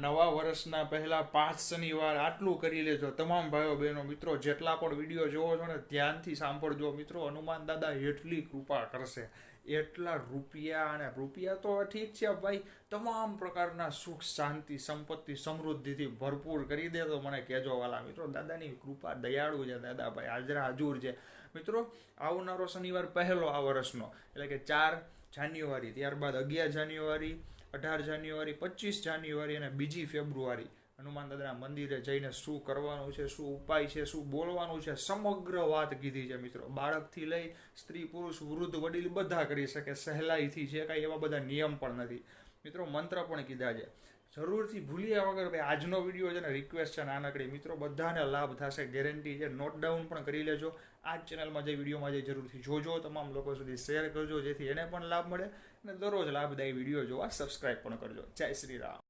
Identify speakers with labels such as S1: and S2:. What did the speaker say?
S1: નવા વર્ષના પહેલા પાંચ શનિવાર આટલું કરી લેજો. તમામ ભાઈઓ બહેનો, મિત્રો, જેટલા પણ વીડિયો જોવો છો ને, ધ્યાનથી સાંભળજો, મિત્રો. હનુમાન દાદા એટલી કૃપા કરશે. એટલા રૂપિયા અને રૂપિયા તો ઠીક છે ભાઈ. તમામ પ્રકારના સુખ, શાંતિ, સંપત્તિ, સમૃદ્ધિથી ભરપૂર કરી દે તો મને કહેજો વાલા. મિત્રો, દાદાની કૃપા દયાળુ છે દાદા ભાઈ. હાજરા હજુર છે. મિત્રો, આવનારો શનિવાર પહેલો આ વર્ષનો. એટલે કે ચાર જાન્યુઆરી, ત્યારબાદ અગિયાર જાન્યુઆરી, અઢાર જાન્યુઆરી, પચીસ જાન્યુઆરી અને બીજી ફેબ્રુઆરી. હનુમાન દાદાના મંદિરે જઈને શું કરવાનું છે, શું ઉપાય છે, શું બોલવાનું છે, સમગ્ર વાત કીધી છે મિત્રો. બાળકથી લઈ સ્ત્રી, પુરુષ, વૃદ્ધ, વડીલ બધા કરી શકે, સહેલાઈથી છે કાંઈ એવા બધા નિયમ પણ નથી. મિત્રો મંત્ર પણ કીધા છે. જરૂરથી ભૂલ્યા વગર ભાઈ, આજનો વીડિયો છે ને રિક્વેસ્ટ છે નાનકડી મિત્રો, બધાને લાભ થશે ગેરંટી છે. નોટ ડાઉન પણ કરી લેજો. આ ચેનલમાં જે વિડીયોમાં જે જરૂરથી જોજો. તમામ લોકો સુધી શેર કરજો, જેથી એને પણ લાભ મળે અને દરરોજ લાભદાયી વીડિયો જોવા સબસ્ક્રાઈબ પણ કરજો. જય શ્રી રામ.